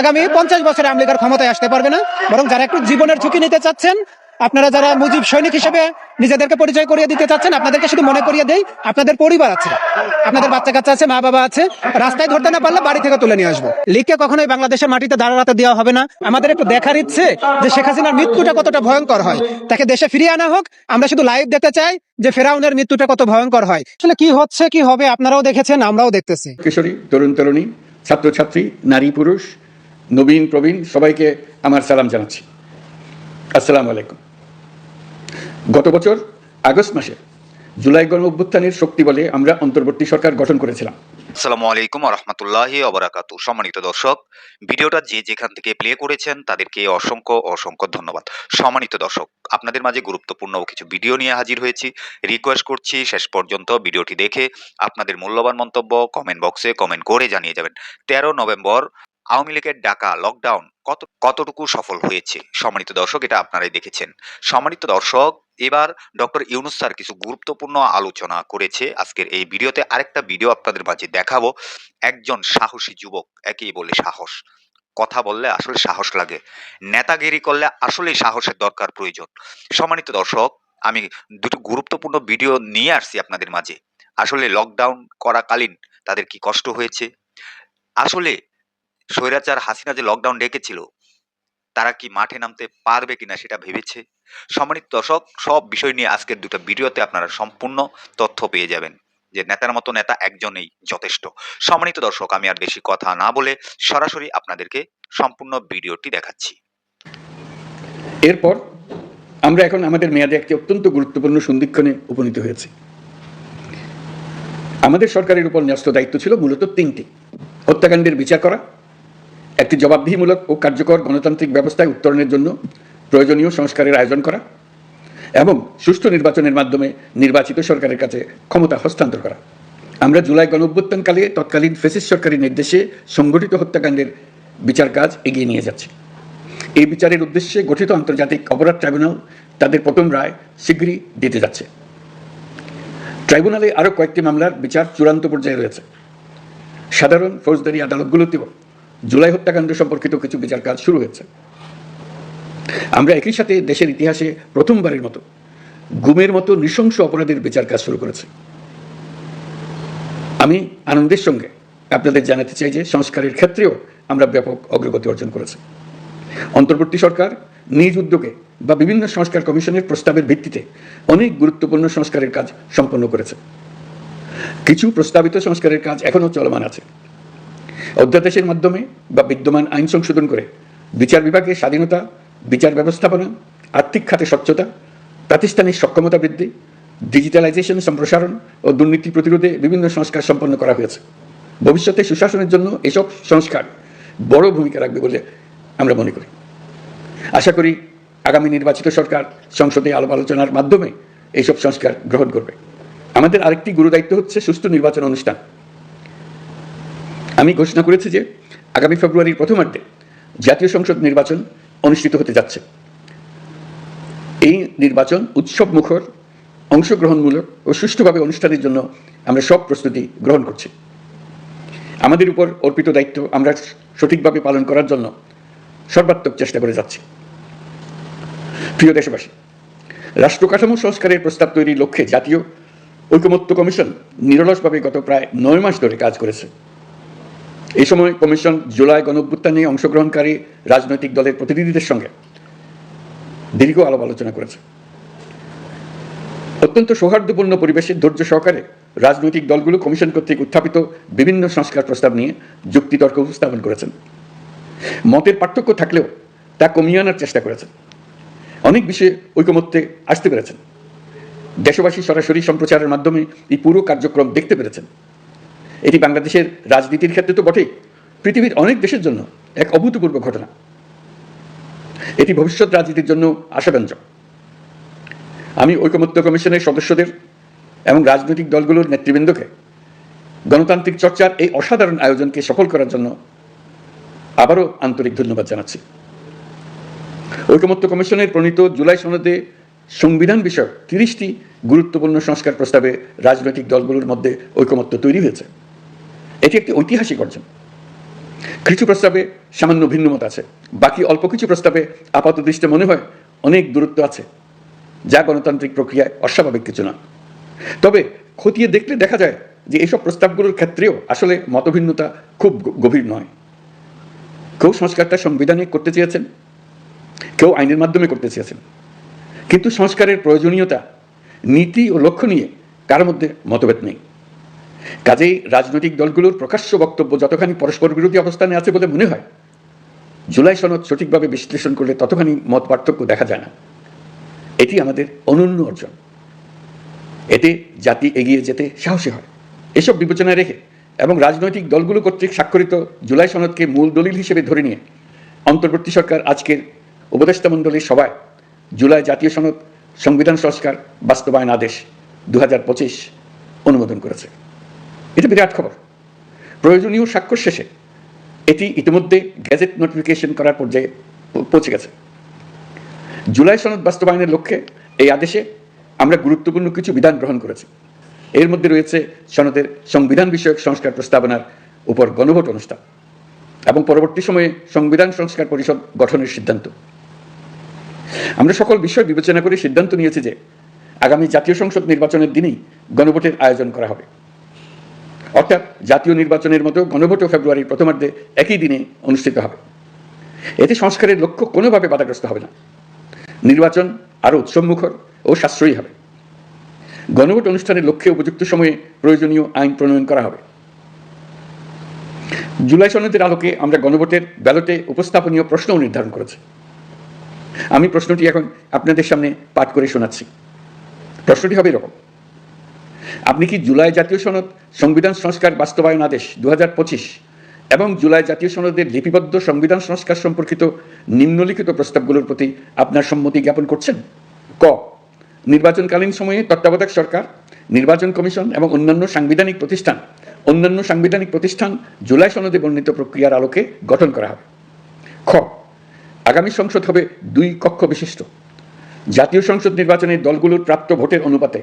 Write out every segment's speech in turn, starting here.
আগামী পঞ্চাশ বছরে আমলিগার ক্ষমতায় আসতে পারবে না। বরং যারা একটু জীবনের ঝুঁকি নিতে চাচ্ছেন, আপনারা যারা মুজিব সৈনিক হিসেবে নিজেদেরকে পরিচয় করিয়ে দিতে চাচ্ছেন, আপনাদেরকে শুধু মনে করিয়ে দেই, আপনাদের পরিবার আছে। আপনাদের বাচ্চা কাচ্চা আছে, মা বাবা আছে। রাস্তায় ধরতে না পারলে বাড়ি থেকে তুলে নিয়ে আসব। লিগকে কখনোই বাংলাদেশের মাটিতে দাঁড়াতে দেওয়া হবে না। আমাদের একটু দেখার ইচ্ছে যে শেখ হাসিনার মৃত্যুটা কতটা ভয়ঙ্কর হয়। তাকে দেশে ফিরিয়ে আনা হোক, আমরা শুধু লাইভ দেখতে চাই যে ফেরাউনের মৃত্যুটা কত ভয়ঙ্কর হয়। আসলে কি হচ্ছে, কি হবে, আপনারাও দেখেছেন, আমরাও দেখতেছি। কিশোরী তরুণ তরুণী ছাত্রছাত্রী নারী পুরুষ নবীন, প্রবীণ, সবাইকে আমার সালাম জানাচ্ছি। আসসালামু আলাইকুম। গত বছর আগস্ট মাসে জুলাই গণ অভ্যুত্থানের শক্তি বলে আমরা অন্তর্বর্তী সরকার গঠন করেছিলাম। আসসালামু আলাইকুম রহমতুল্লাহি অবরাকাতু সম্মানিত দর্শক, ভিডিওটা যে যেখান থেকে প্লে করেছেন তাদেরকে অসংখ্য অসংখ্য ধন্যবাদ। সম্মানিত দর্শক, আপনাদের মাঝে গুরুত্বপূর্ণ কিছু ভিডিও নিয়ে হাজির হয়েছি। রিকোয়েস্ট করছি, শেষ পর্যন্ত ভিডিওটি দেখে আপনাদের মূল্যবান মন্তব্য কমেন্ট বক্সে কমেন্ট করে জানিয়ে যাবেন। তেরো নভেম্বর আওয়ামী লীগের ডাকা লকডাউন কত, কতটুকু সফল হয়েছে? সম্মানিত দর্শক, এটা আপনারাই দেখেছেন। সম্মানিত দর্শক, এবার ডক্টর ইউনুস স্যার কিছু গুরুত্বপূর্ণ আলোচনা করেছে। আজকের এই ভিডিওতে আরেকটা ভিডিও আপনাদের মাঝে দেখাবো। একজন সাহসী যুবক, একেই বলে সাহস। কথা বললে আসলে সাহস লাগে। নেতাগিরি করলে আসলেই সাহসের দরকার প্রয়োজন। সম্মানিত দর্শক, আমি দুটো গুরুত্বপূর্ণ ভিডিও নিয়ে আসছি আপনাদের মাঝে। আসলে লকডাউন করাকালীন তাদের কি কষ্ট হয়েছে? আসলে স্বৈরাচার হাসিনা যে লকডাউন ডেকেছিল, তারা কি মাঠে নামতে পারবে কিনা সেটা ভেবেছে? সম্মানিত দর্শক, সব বিষয় নিয়ে আজকের দুটো ভিডিওতে আপনারা সম্পূর্ণ তথ্য পেয়ে যাবেন। যে নেতার মতো নেতা একজনেই যথেষ্ট। সম্মানিত দর্শক, আমি আর বেশি কথা না বলে সরাসরি আপনাদেরকে সম্পূর্ণ ভিডিওটি দেখাচ্ছি। এরপর আমরা এখন আমাদের মেয়াদে একটি অত্যন্ত গুরুত্বপূর্ণ সন্ধিক্ষণে উপনীত হয়েছি। আমাদের সরকারের উপর ন্যস্ত দায়িত্ব ছিল মূলত তিনটি। হত্যাকাণ্ডের বিচার করা একটি জবাবদিহিমূলক ও কার্যকর গণতান্ত্রিক ব্যবস্থায় উত্তরণের জন্য প্রয়োজনীয় সংস্কারের আয়োজন করা এবং সুষ্ঠু নির্বাচনের মাধ্যমে নির্বাচিত সরকারের কাছে ক্ষমতা হস্তান্তর করা। আমরা জুলাই গণঅভ্যুত্থানকালে তৎকালীন ফেসিস সরকারি নির্দেশে সংগঠিত হত্যাকাণ্ডের বিচার কাজ এগিয়ে নিয়ে যাচ্ছে। এই বিচারের উদ্দেশ্যে গঠিত আন্তর্জাতিক অপরাধ ট্রাইব্যুনাল তাদের প্রথম রায় শীঘ্রই দিতে যাচ্ছে। ট্রাইব্যুনালে আরও কয়েকটি মামলার বিচার চূড়ান্ত পর্যায়ে রয়েছে। সাধারণ ফৌজদারি আদালতগুলোতেও জুলাই হত্যাকাণ্ড সম্পর্কিত কিছু বিচার কাজ শুরু হয়েছে। আমরা একই সাথে দেশের ইতিহাসে প্রথমবারের মতো গুমের মতো নৃশংস অপরাধের বিচার কাজ শুরু করেছি। আমি আনন্দের সঙ্গে আপনাদের জানাতে চাই যে সংস্কারের ক্ষেত্রেও আমরা ব্যাপক অগ্রগতি অর্জন করেছি। অন্তর্বর্তী সরকার নিজ উদ্যোগে বা বিভিন্ন সংস্কার কমিশনের প্রস্তাবের ভিত্তিতে অনেক গুরুত্বপূর্ণ সংস্কারের কাজ সম্পন্ন করেছে। কিছু প্রস্তাবিত সংস্কারের কাজ এখনও চলমান আছে। অধ্যাদেশের মাধ্যমে বা বিদ্যমান আইন সংশোধন করে বিচার বিভাগের স্বাধীনতা, বিচার ব্যবস্থাপনা, আর্থিক খাতে স্বচ্ছতা, প্রাতিষ্ঠানিক সক্ষমতা বৃদ্ধি, ডিজিটালাইজেশন সম্প্রসারণ ও দুর্নীতি প্রতিরোধে বিভিন্ন সংস্কার সম্পন্ন করা হয়েছে। ভবিষ্যতে সুশাসনের জন্য এসব সংস্কার বড় ভূমিকা রাখবে বলে আমরা মনে করি। আশা করি আগামী নির্বাচিত সরকার সংসদে আলাপ আলোচনার মাধ্যমে এইসব সংস্কার গ্রহণ করবে। আমাদের আরেকটি গুরুদায়িত্ব হচ্ছে সুষ্ঠু নির্বাচন অনুষ্ঠান। আমি ঘোষণা করেছি যে আগামী ফেব্রুয়ারির প্রথমার্ধে জাতীয় সংসদ নির্বাচন অনুষ্ঠিত হতে যাচ্ছে। এই নির্বাচন উৎসব মুখর অংশগ্রহণমূলক ও সুষ্ঠুভাবে অনুষ্ঠানের জন্য আমরা সব প্রস্তুতি গ্রহণ করছি। আমাদের উপর অর্পিত দায়িত্ব আমরা সঠিকভাবে পালন করার জন্য সর্বাত্মক চেষ্টা করে যাচ্ছি। প্রিয় দেশবাসী রাষ্ট্র কাঠামো সংস্কারের প্রস্তাব তৈরির লক্ষ্যে জাতীয় ঐকমত্য কমিশন নিরলসভাবে গত প্রায় নয় মাস ধরে কাজ করেছে। এই সময় কমিশন জুলাই গণঅভ্যুত্থানে অংশগ্রহণকারী রাজনৈতিক দলের প্রতিনিধিদের সঙ্গে দীর্ঘ আলাপ আলোচনা করেছে। অত্যন্ত সৌহার্দ্যপূর্ণ পরিবেশে ধৈর্য সহকারে রাজনৈতিক দলগুলো কমিশন কর্তৃক উত্থাপিত বিভিন্ন সংস্কার প্রস্তাব নিয়ে যুক্তিতর্ক উপস্থাপন করেছেন। মতের পার্থক্য থাকলেও তা কমিয়ে আনার চেষ্টা করেছেন। অনেক বিষয়ে ঐকমত্যে আসতে পেরেছেন। দেশবাসী সরাসরি সম্প্রচারের মাধ্যমে এই পুরো কার্যক্রম দেখতে পেরেছেন। এটি বাংলাদেশের রাজনীতির ক্ষেত্রে তো বটেই, পৃথিবীর অনেক দেশের জন্য এক অভূতপূর্ব ঘটনা। এটি ভবিষ্যৎ রাজনীতির জন্য আশাব্যঞ্জক। আমি ঐকমত্য কমিশনের সদস্যদের এবং রাজনৈতিক দলগুলোর নেতৃবৃন্দকে গণতান্ত্রিক চর্চার এই অসাধারণ আয়োজনকে সফল করার জন্য আবারও আন্তরিক ধন্যবাদ জানাচ্ছি। ঐকমত্য কমিশনের প্রণীত জুলাই সনদে সংবিধান বিষয়ক তিরিশটি গুরুত্বপূর্ণ সংস্কার প্রস্তাবে রাজনৈতিক দলগুলোর মধ্যে ঐকমত্য তৈরি হয়েছে। এটি একটি ঐতিহাসিক অর্জন। কিছু প্রস্তাবে সামান্য ভিন্নমত আছে। বাকি অল্প কিছু প্রস্তাবে আপাত দৃষ্টি মনে হয় অনেক দূরত্ব আছে, যা গণতান্ত্রিক প্রক্রিয়ায় অস্বাভাবিক কিছু না। তবে খতিয়ে দেখলে দেখা যায় যে এইসব প্রস্তাবগুলোর ক্ষেত্রেও আসলে মতভিন্নতা খুব গভীর নয়। কেউ সংস্কারটা সংবিধানে করতে চেয়েছেন, কেউ আইনের মাধ্যমে করতে চেয়েছেন। কিন্তু সংস্কারের প্রয়োজনীয়তা, নীতি ও লক্ষ্য নিয়ে কার মধ্যে মতভেদ নেই। কাজেই রাজনৈতিক দলগুলোর প্রকাশ্য বক্তব্য যতখানি পরস্পর বিরোধী অবস্থানে আছে বলে মনে হয়, জুলাই সনদ সঠিকভাবে বিশ্লেষণ করলে ততখানি মত পার্থক্য দেখা যায় না। এটি আমাদের অনন্য অর্জন। এতে জাতি এগিয়ে যেতে সাহসী হয়। এসব বিবেচনায় রেখে এবং রাজনৈতিক দলগুলো কর্তৃক স্বাক্ষরিত জুলাই সনদকে মূল দলিল হিসেবে ধরে নিয়ে অন্তর্বর্তী সরকার, আজকের উপদেষ্টা মণ্ডলীর সভায় জুলাই জাতীয় সনদ সংবিধান সংস্কার বাস্তবায়ন আদেশ দু হাজার পঁচিশ অনুমোদন করেছে। এটা বিরাট খবর। প্রয়োজনীয় স্বাক্ষর শেষে এটি ইতিমধ্যে গ্যাজেট নোটিফিকেশন করার পর্যায়ে পৌঁছে গেছে। জুলাই সনদ বাস্তবায়নের লক্ষ্যে এই আদেশে আমরা গুরুত্বপূর্ণ কিছু বিধান গ্রহণ করেছি। এর মধ্যে রয়েছে সনদের সংবিধান বিষয়ক সংস্কার প্রস্তাবনার উপর গণভোট অনুষ্ঠান এবং পরবর্তী সময়ে সংবিধান সংস্কার পরিষদ গঠনের সিদ্ধান্ত। আমরা সকল বিষয় বিবেচনা করে সিদ্ধান্ত নিয়েছি যে আগামী জাতীয় সংসদ নির্বাচনের দিনেই গণভোটের আয়োজন করা হবে। অর্থাৎ জাতীয় নির্বাচনের মতো গণভোটও ফেব্রুয়ারির প্রথমার্ধে একই দিনে অনুষ্ঠিত হবে। এতে সংস্কারের লক্ষ্য কোনোভাবে বাধাগ্রস্ত হবে না। নির্বাচন আরও উৎসবমুখর ও সাশ্রয়ী হবে। গণভোট অনুষ্ঠানের লক্ষ্যে উপযুক্ত সময়ে প্রয়োজনীয় আইন প্রণয়ন করা হবে। জুলাই সনদের আলোকে আমরা গণভোটের ব্যালটে উপস্থাপনীয় প্রশ্নও নির্ধারণ করেছি। আমি প্রশ্নটি এখন আপনাদের সামনে পাঠ করে শোনাচ্ছি। প্রশ্নটি হবে এরকম আপনি কি জুলাই জাতীয় সনদ, সংবিধান সংস্কার বাস্তবায়ন আদেশ দু এবং জুলাই জাতীয় সনদের লিপিবদ্ধ সংবিধান সংস্কার সম্পর্কিত নিম্নলিখিত প্রস্তাবগুলোর প্রতি আপনার সম্মতি জ্ঞাপন করছেন? ক. নির্বাচনকালীন সময়ে তত্ত্বাবধায়ক সরকার, নির্বাচন কমিশন এবং অন্যান্য সাংবিধানিক প্রতিষ্ঠান, অন্যান্য সাংবিধানিক প্রতিষ্ঠান জুলাই সনদে বর্ণিত প্রক্রিয়ার আলোকে গঠন করা হবে। খ. আগামী সংসদ হবে দুই কক্ষ বিশিষ্ট। জাতীয় সংসদ নির্বাচনে দলগুলোর প্রাপ্ত ভোটের অনুপাতে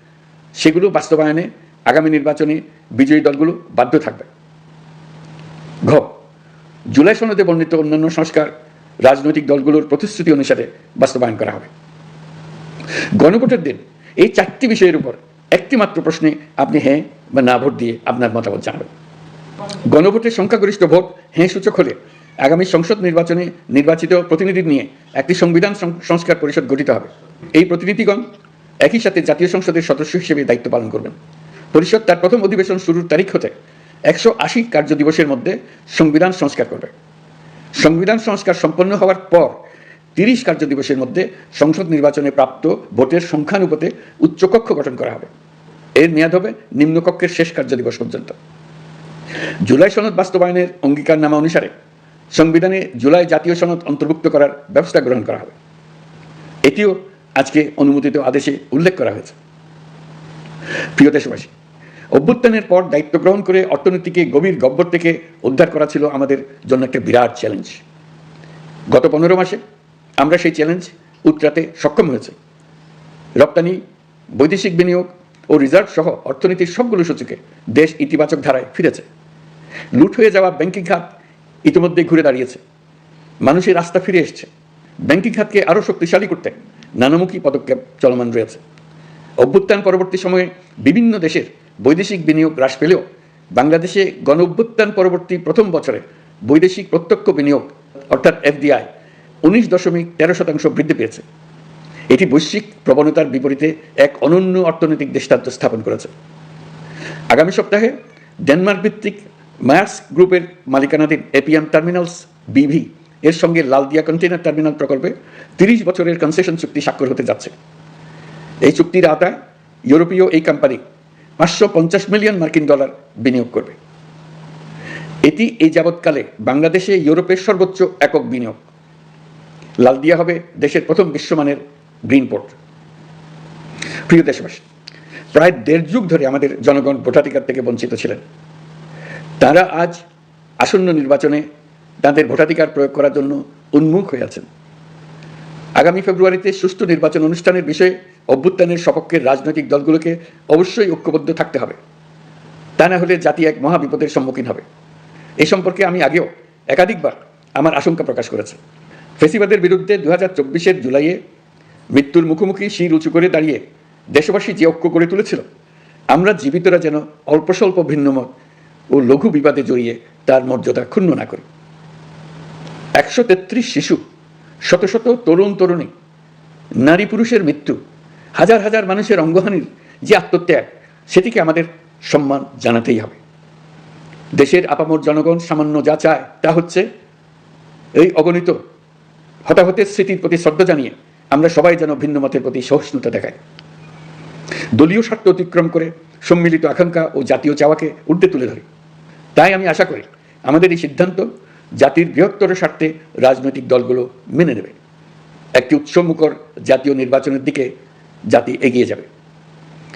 সেগুলো বাস্তবায়নে আগামী নির্বাচনে বিজয়ী দলগুলো বাধ্য থাকবে। ঘ, জুলাই সনদে বর্ণিত অন্যান্য সংস্কার রাজনৈতিক দলগুলোর প্রতিশ্রুতি অনুসারে বাস্তবায়ন করা হবে। গণভোটের দিন এই চারটি বিষয়ের উপর একটি মাত্র প্রশ্নে আপনি হ্যাঁ বা না ভোট দিয়ে আপনার মতামত জানাবেন। গণভোটের সংখ্যাগরিষ্ঠ ভোট হ্যাঁ সূচক হলে আগামী সংসদ নির্বাচনে নির্বাচিত প্রতিনিধি নিয়ে একটি সংবিধান সংস্কার পরিষদ গঠিত হবে। এই প্রতিনিধিগণ একই সাথে জাতীয় সংসদের সদস্য হিসেবে দায়িত্ব পালন করবেন। পরিষদ তার প্রথম অধিবেশন শুরুর তারিখ হতে একশো আশি কার্য দিবসের মধ্যে সংবিধান সংস্কার করবে। সংবিধান সংস্কার সম্পন্ন হওয়ার পর তিরিশ কার্য দিবসের মধ্যে সংসদ নির্বাচনে প্রাপ্ত ভোটের সংখ্যানুপাতে উচ্চকক্ষ গঠন করা হবে। এর মেয়াদ হবে নিম্নকক্ষের শেষ কার্য দিবস পর্যন্ত। জুলাই সনদ বাস্তবায়নের অঙ্গীকারনামা অনুসারে সংবিধানে জুলাই জাতীয় সনদ অন্তর্ভুক্ত করার ব্যবস্থা গ্রহণ করা হবে। এটিও আজকে অনুমোদিত আদেশে উল্লেখ করা হয়েছে। প্রিয় দেশবাসী, অভ্যুত্থানের পর দায়িত্ব গ্রহণ করে অর্থনীতিকে গভীর গব্বর থেকে উদ্ধার করা ছিল আমাদের জন্য একটা বিরাট চ্যালেঞ্জ গত পনেরো মাসে আমরা সেই চ্যালেঞ্জ উতরাতে সক্ষম হয়েছে। রপ্তানি, বৈদেশিক বিনিয়োগ ও রিজার্ভ সহ অর্থনীতির সবগুলো সূচকে দেশ ইতিবাচক ধারায় ফিরেছে। লুট হয়ে যাওয়া ব্যাংকিং খাত ইতিমধ্যে ঘুরে দাঁড়িয়েছে। মানুষের রাস্তা ফিরে এসছে। ব্যাংকিং খাতকে আরও শক্তিশালী করতে নানামুখী পদক্ষেপ চলমান রয়েছে। অভ্যুত্থান পরবর্তী সময়ে বিভিন্ন দেশের বৈদেশিক বিনিয়োগ হ্রাস পেলেও বাংলাদেশে গণ অভ্যুত্থান পরবর্তী প্রথম বছরে বৈদেশিক প্রত্যক্ষ বিনিয়োগ, অর্থাৎ এফডিআই, উনিশ দশমিক তেরো শতাংশ বৃদ্ধি পেয়েছে। এটি বৈশ্বিক প্রবণতার বিপরীতে এক অনন্য অর্থনৈতিক দৃষ্টান্ত স্থাপন করেছে। আগামী সপ্তাহে ডেনমার্ক ভিত্তিক মায়ার্স গ্রুপের মালিকানাধীন এপিএম টার্মিনালস বিভি এর সঙ্গে লালদিয়া কন্টেনার টার্মিনাল প্রকল্পে তিরিশ বছরের কনসেশন চুক্তি স্বাক্ষর হতে যাচ্ছে। এই চুক্তির আওতায় ইউরোপীয় এই কোম্পানি পাঁচশো পঞ্চাশ মিলিয়ন মার্কিন ডলার বিনিয়োগ করবে। এটি এই যাবৎকালে বাংলাদেশে ইউরোপের সর্বোচ্চ একক বিনিয়োগ। লালদিয়া হবে দেশের প্রথম বিশ্বমানের গ্রিন পোর্ট। প্রিয় দেশবাসী, প্রায় দেড় যুগ ধরে আমাদের জনগণ ভোটাধিকার থেকে বঞ্চিত ছিলেন। তারা আজ আসন্ন নির্বাচনে তাদের ভোটাধিকার প্রয়োগ করার জন্য উন্মুখ হয়ে আছেন। আগামী ফেব্রুয়ারিতে সুষ্ঠু নির্বাচন অনুষ্ঠানের বিষয়ে অভ্যুত্থানের সপক্ষের রাজনৈতিক দলগুলোকে অবশ্যই ঐক্যবদ্ধ থাকতে হবে। তা না হলে জাতি এক মহাবিপদের সম্মুখীন হবে। এ সম্পর্কে আমি আগেও একাধিকবার আমার আশঙ্কা প্রকাশ করেছি। ফেসিবাদের বিরুদ্ধে দু হাজার চব্বিশের জুলাইয়ে মৃত্যুর মুখোমুখি শির উঁচু করে দাঁড়িয়ে দেশবাসী যে ঐক্য করে তুলেছিল, আমরা জীবিতরা যেন অল্প স্বল্প ভিন্নমত ও লঘু বিবাদে জড়িয়ে তার মর্যাদা ক্ষুণ্ণ না করি। একশো তেত্রিশ শিশু, শত শত তরুণ তরুণী, নারী পুরুষের মৃত্যু, হাজার হাজার মানুষের অঙ্গহানির যে আত্মত্যাগ, সেটিকে আমাদের সম্মান জানাতেই হবে। দেশের আপামর জনগণ সামান্য যা চায় তা হচ্ছে এই অগণিত হতাহতের স্মৃতির প্রতি শ্রদ্ধা জানিয়ে আমরা সবাই যেন ভিন্ন মতের প্রতি সহিষ্ণুতা দেখাই। দলীয় স্বার্থ অতিক্রম করে সম্মিলিত আকাঙ্ক্ষা ও জাতীয় চাওয়াকে ঊর্ধ্বে তুলে ধরি। তাই আমি আশা করি আমাদের এই সিদ্ধান্ত জাতির বৃহত্তর স্বার্থে রাজনৈতিক দলগুলো মেনে নেবে। একটি উৎসমুখর জাতীয় নির্বাচনের দিকে জাতি এগিয়ে যাবে।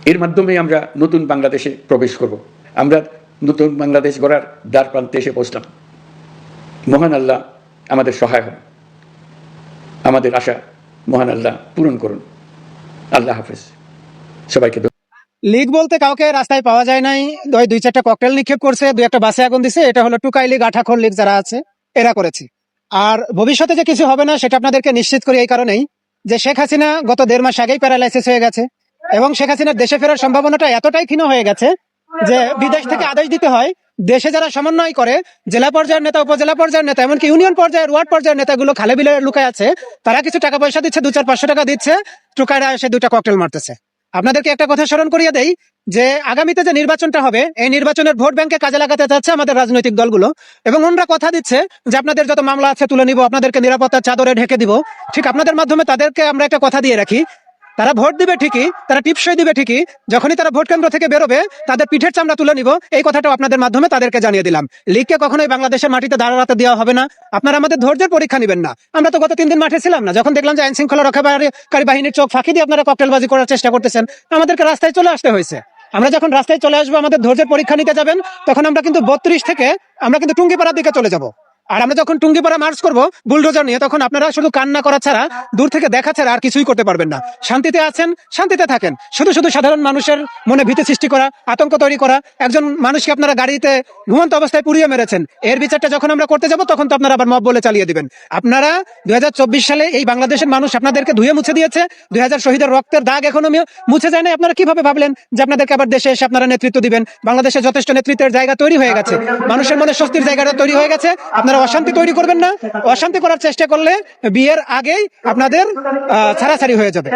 এর মাধ্যমে আমরা নতুন বাংলাদেশে প্রবেশ করব। আমরা নতুন বাংলাদেশ গড়ার দ্বার প্রান্তে এসে পৌঁছলাম। মহান আল্লাহ আমাদের সহায় হন। আমাদের আশা মহান আল্লাহ পূরণ করুন। আল্লাহ হাফেজ। সবাইকে। লিগ বলতে কাউকে রাস্তায় পাওয়া যায় নাই। ওই দুই চারটা ককটেল নিক্ষেপ করছে, দুই একটা বাসে আগুন দিছে। এটা হলো টুকাই লিগ, আঠাখর লিগ যারা আছে, এরা করেছে। আর ভবিষ্যতে যে কিছু হবে না, সেটা আপনাদেরকে নিশ্চিত করি এই কারণেই যে শেখ হাসিনা গত দেড় মাস আগেই প্যারালাইসিস হয়ে গেছে। এবং শেখ হাসিনার দেশে ফেরার সম্ভাবনাটা এতটাই ক্ষীণ হয়ে গেছে যে বিদেশ থেকে আদেশ দিতে হয়, দেশে যারা সমন্বয় করে, জেলা পর্যায়ের নেতা, উপজেলা পর্যায়ের নেতা, এমনকি ইউনিয়ন পর্যায়ের, ওয়ার্ড পর্যায়ের নেতাগুলো খালে বিলে লুকায় আছে, তারা কিছু টাকা পয়সা দিচ্ছে, দু চার পাঁচশো টাকা দিচ্ছে, টুকাইরা এসে দুটা ককটেল মারতেছে। আপনাদেরকে একটা কথা স্মরণ করিয়ে দেই যে আগামীতে যে নির্বাচনটা হবে, এই নির্বাচনের ভোট ব্যাংকে কাজে লাগাতে চাচ্ছে আমাদের রাজনৈতিক দলগুলো এবং ওনারা কথা দিচ্ছে যে আপনাদের যত মামলা আছে তুলে নিব, আপনাদেরকে নিরাপত্তার চাদরে ঢেকে দিব। ঠিক আপনাদের মাধ্যমে তাদেরকে আমরা একটা কথা দিয়ে রাখি তারা ভোট দিবে ঠিকই, তারা টিপসই দিবে ঠিকই, যখনই তারা ভোট কেন্দ্র থেকে বেরোবে, তাদের পিঠের চামড়া তুলে নিব। এই কথাটাও আপনাদের মাধ্যমে তাদেরকে জানিয়ে দিলাম। লিগকে কখনোই বাংলাদেশের মাটিতে দাঁড়াতে দেওয়া হবে না। আপনারা আমাদের ধৈর্যের পরীক্ষা নেবেন না। আমরা তো গত তিন দিন মাঠে ছিলাম না। যখন দেখলাম যে আইন শৃঙ্খলা রক্ষাকারী বাহিনীর চোখ ফাঁকি দিয়ে আপনারা ককটেলবাজি করার চেষ্টা করতেছেন, আমাদেরকে রাস্তায় চলে আসতে হয়েছে। আমরা যখন রাস্তায় চলে আসব, আমাদের ধৈর্যের পরীক্ষা নিতে যাবেন, তখন আমরা কিন্তু বত্রিশ থেকে, আমরা কিন্তু টুঙ্গিপাড়ার দিকে চলে যাব। আর আমরা যখন টুঙ্গিপাড়া মার্চ করব বুলডোজার নিয়ে, তখন আপনারা শুধু কান্না করা ছাড়া, দূর থেকে দেখা ছাড়া আর কিছুই করতে পারবেন না। শান্তিতে আছেন, শান্তিতে থাকেন। শুধু শুধু সাধারণ মানুষের মনে ভীতি সৃষ্টি করা, আতঙ্ক তৈরি করা, একজন মানুষকে আপনারা গাড়িতে ঘুমন্ত অবস্থায় পুড়িয়ে মেরেছেন। এর বিচারটা যখন আমরা করতে যাব, তখন তো আপনারা আবার মব বলে চালিয়ে দিবেন। আপনারা দুই হাজার চব্বিশ সালে এই বাংলাদেশের মানুষ আপনাদেরকে ধুয়ে মুছে দিয়েছে। দুই হাজার শহীদের রক্তের দাগ এখনও মুছে যায় না আপনারা কীভাবে ভাবলেন যে আপনাদেরকে আবার দেশে এসে আপনারা নেতৃত্ব দিবেন? বাংলাদেশে যথেষ্ট নেতৃত্বের জায়গা তৈরি হয়ে গেছে। মানুষের মনে স্বস্তির জায়গাটা তৈরি হয়ে গেছে। আপনারা অশান্তি তৈরি করবেন না। অশান্তি করার চেষ্টা করলে বিয়ের আগেই আপনাদের ছাড়াছাড়ি হয়ে যাবে।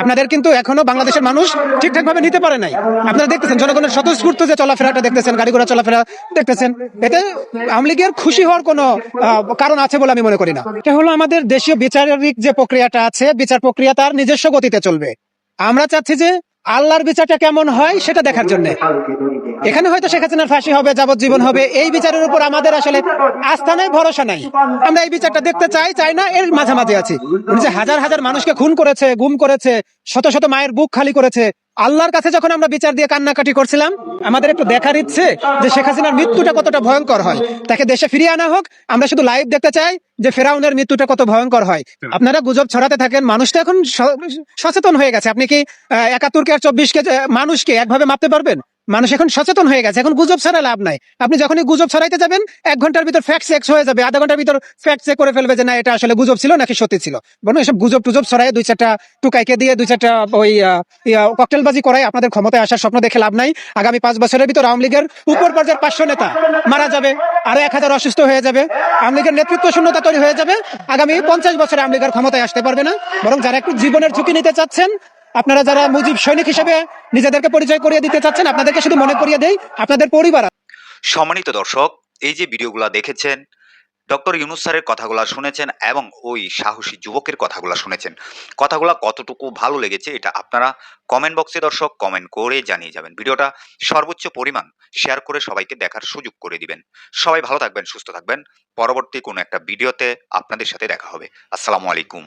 আপনাদের কিন্তু এখনও বাংলাদেশের মানুষ ঠিকঠাক ভাবে নিতে পারে নাই। আপনারা দেখতেছেন, জনগণের স্বতঃস্ফূর্ত যে চলাফেরাটা দেখতেছেন গাড়ি ঘোড়া চলাফেরা দেখতেছেন, এতে আওয়ামী লীগের খুশি হওয়ার কোনো কারণ আছে বলে আমি মনে করি না। এটা হলো আমাদের দেশীয় বিচারিক যে প্রক্রিয়াটা আছে, বিচার প্রক্রিয়া তার নিজস্ব গতিতে চলবে। আমরা চাচ্ছি যে আল্লাহর বিচারটা কেমন হয় সেটা দেখার জন্য। এখানে হয়তো শেখ হাসিনার ফাঁসি হবে, যাবজ্জীবন হবে, এই বিচারের উপর আমাদের আসলে আস্থা নাই, ভরসা নাই। আমরা এই বিচারটা দেখতে চাই চাই না, এর মাঝামাঝি আছি। যে হাজার হাজার মানুষকে খুন করেছে, গুম করেছে, শত শত মায়ের বুক খালি করেছে আল্লাহর কাছে যখন আমরা বিচার দিয়ে কান্নাকাটি করছিলাম, আমাদের একটু দেখার ইচ্ছে যে শেখ হাসিনার মৃত্যুটা কতটা ভয়ঙ্কর হয়। তাকে দেশে ফিরিয়ে আনা হোক, আমরা শুধু লাইভ দেখতে চাই যে ফেরাউনের মৃত্যুটা কত ভয়ঙ্কর হয়। আপনারা গুজব ছড়াতে থাকেন, মানুষ তো এখন সচেতন হয়ে গেছে। আপনি কি একাত্তর কে আর চব্বিশ কে মানুষকে একভাবে মাপতে পারবেন? মানুষ এখন সচেতন হয়ে গেছে, এখন গুজব ছাড়া লাভ নাই। আপনি যখনই গুজব ছড়াইতে যাবেন, এক ঘণ্টার ভিতর ফ্যাক্ট চেক হয়ে যাবে, আধা ঘণ্টার ভিতর ফ্যাক্ট চেক করে ফেলবে যে না, এটা আসলে গুজব ছিল নাকি সত্যি ছিল। বলুন এসব গুজব টুজব ছড়াই দুই চারটা টুকাইকে দিয়ে, দুই চারটা ওই ককটেলবাজি করাই আপনাদের ক্ষমতায় আসার স্বপ্ন দেখে লাভ নাই। আগামী পাঁচ বছরের ভিতর আওয়ামী লীগের উপর পর্যায়ের পাঁচশো নেতা মারা যাবে, আরও এক হাজার অসুস্থ হয়ে যাবে। আওয়ামী লীগের নেতৃত্ব শূন্যতা তৈরি হয়ে যাবে। আগামী পঞ্চাশ বছরে আওয়ামী লীগের ক্ষমতায় আসতে পারবে না। বরং যারা একটু জীবনের ঝুঁকি নিতে চাচ্ছেন, আপনারা যারা মুজিব সৈনিক হিসেবে নিজেদেরকে পরিচয় করিয়ে দিতে চাচ্ছেন, আপনাদেরকে শুধু মনে করিয়ে দেই, আপনাদের পরিবার সম্মানিত দর্শক, এই যে ভিডিওগুলো দেখেছেন, ডক্টর ইউনুস স্যারের কথাগুলো শুনেছেন এবং ওই সাহসী যুবকের কথাগুলো শুনেছেন। কথাগুলো কতটুকু ভালো লেগেছে, এটা আপনারা কমেন্ট বক্সে দর্শক কমেন্ট করে জানিয়ে যাবেন। ভিডিওটা সর্বোচ্চ পরিমাণ শেয়ার করে সবাইকে দেখার সুযোগ করে দিবেন। সবাই ভালো থাকবেন, সুস্থ থাকবেন। পরবর্তী কোনো একটা ভিডিওতে আপনাদের সাথে দেখা হবে। আসসালামু আলাইকুম।